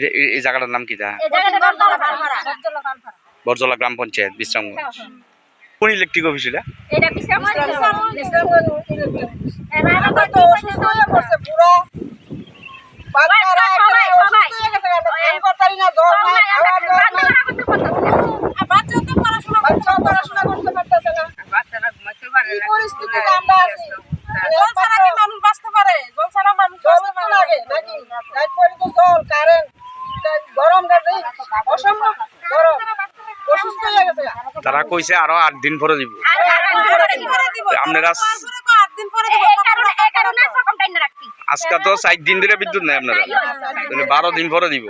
এটা এই জায়গাটার নাম কি বরজলা গ্রাম পঞ্চায়েত বিশ্রামগঞ্জ। কোন ইলেকট্রিক অফিস এটা? মানুষ বাঁচতে পারে? জল ছাড়া মানুষ লাগে নাকি? জল কারে তারা কইছে আরও আট দিন পরে দিব। আপনারা আজকে তো চার দিন ধরে বিদ্যুৎ নাই আপনারা। বারো দিন পরে দিব।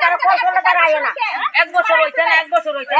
তারা তো লুক গেছে এক বছর হইছে না। এক বছর হইছে